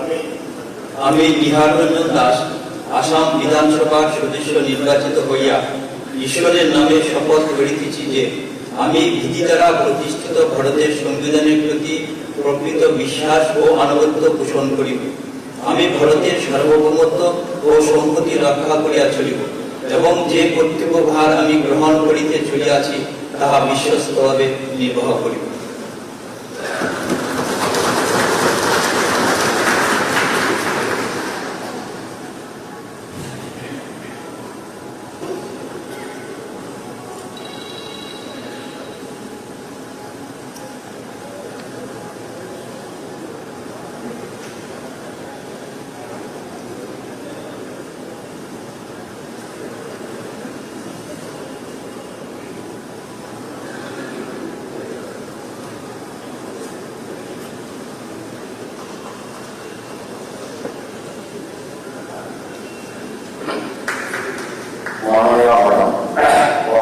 আমি আমি বিহার রঞ্জন দাস আসাম বিধানসভার সদস্য নির্বাচিত হইয়া ঈশ্বরের নামে শপথ করিতেছি যে, আমি বিধি দ্বারা প্রতিষ্ঠিত ভারতের সংবিধানের প্রতি প্রকৃত বিশ্বাস ও আনুগত্য পোষণ করিব। আমি ভারতের সার্বভৌমত্ব ও সম্পত্তি রক্ষা করিয়া চলিব এবং যে কর্তব্যভার আমি গ্রহণ করিতে চলিয়াছি, তাহা বিশ্বস্তভাবে নির্বাহ করিব।